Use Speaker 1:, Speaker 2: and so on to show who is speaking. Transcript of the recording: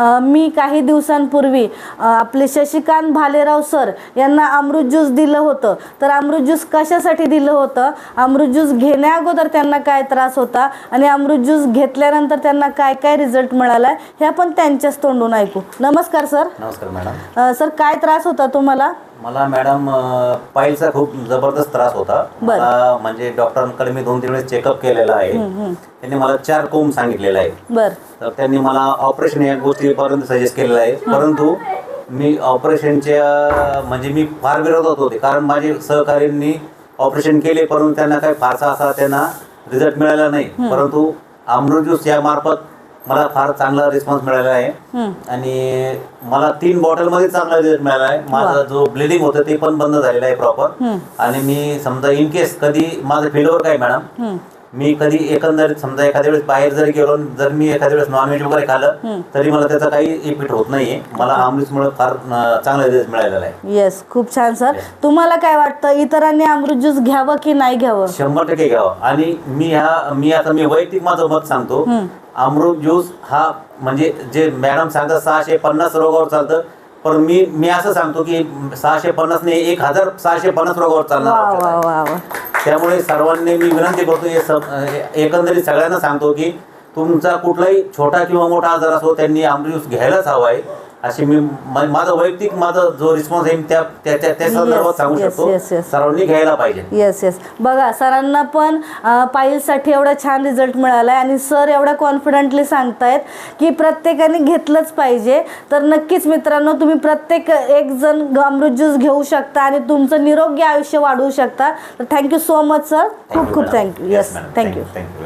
Speaker 1: मी काही दिवसांपूर्वी आपले शशिकांत भालेराव सर यांना अमृत ज्यूस दिलं होतं. तर अमृत ज्यूस कशासाठी दिलं होतं? अमृत ज्यूस घेण्या अगोदर त्यांना काय त्रास होता? आणि अमृत ज्यूस घेतल्यानंतर त्यांना काय काय रिझल्ट मिळाला हे आपण त्यांच्याच तोंडून ऐकू. नमस्कार सर.
Speaker 2: नमस्कार मॅडम.
Speaker 1: सर काय त्रास होता तुम्हाला?
Speaker 2: मला मॅडम पायलचा खूप जबरदस्त त्रास होता.
Speaker 1: बरं.
Speaker 2: मला म्हणजे डॉक्टरांकडे मी दोन तीन वेळेस चेकअप केलेला आहे. त्यांनी मला चार कोंब सांगितलेला आहे
Speaker 1: बर.
Speaker 2: तर त्यांनी मला ऑपरेशन या गोष्टीपर्यंत सजेस्ट केलेलं आहे. परंतु मी ऑपरेशनच्या म्हणजे मी फार विरोधात होते. कारण माझे सहकार्यांनी ऑपरेशन केले परंतु त्यांना काही फारसा असा त्यांना रिझल्ट मिळाला नाही. परंतु अमृत ज्यूस या मार्फत मला फार चांगला रिस्पॉन्स मिळाला आहे. आणि मला तीन बॉटलमध्ये चांगला रिझल्ट मिळाला आहे. माझा जो ब्लिडिंग होतं ते पण बंद झालेलं आहे प्रॉपर आणि मी समजा इन केस कधी माझं फील्डवर काय मॅडम मी कधी एकंदरीत समजा एखाद्या वेळेस बाहेर जरी गेलो जर मी एखाद्या वेळेस नॉनव्हेज वगैरे खाल्लं तरी मला त्याचा काही इफेक्ट होत नाहीये. मला अमृतमुळे फार चांगला रिझल्ट मिळालेला आहे.
Speaker 1: येस खूप छान सर तुम्हाला काय वाटतं इतरांनी अमृत ज्यूस घ्यावं की नाही घ्यावं?
Speaker 2: शंभर टक्के घ्यावं. आणि मी ह्या मी आता मी वैयक्तिक माझं मत सांगतो. अमृत ज्यूस हा म्हणजे जे मॅडम सांगतात सहाशे पन्नास रोगावर चालतं. पण मी मी असं सांगतो की सहाशे पन्नास नाही एक हजार सहाशे पन्नास रोगावर चालणार त्यामुळे सर्वांनी मी विनंती करतो हे सब एकंदरीत सगळ्यांना सांगतो की तुमचा कुठलाही छोटा किंवा मोठा आजार असो त्यांनी अमृत घ्यायलाच हवा आहे. अशी मी माझा वैयक्तिक माझा जो रिस्पॉन्स आहे मी त्या त्या त्या- त्या संदर्भात सांगू शकतो. सर्वांनी घ्यायला पाहिजे.
Speaker 1: येस येस बघा सरांना पण पायलसाठी एवढा छान रिझल्ट मिळाला आहे आणि सर एवढ्या कॉन्फिडंटली सांगतायत की प्रत्येकाने घेतलंच पाहिजे. तर नक्कीच मित्रांनो तुम्ही प्रत्येक एक जण अमृत ज्यूस घेऊ शकता आणि तुमचं निरोगी आयुष्य वाढवू शकता. तर थँक्यू सो मच सर खूप खूप थँक्यू येस थँक्यू
Speaker 2: थँक्यू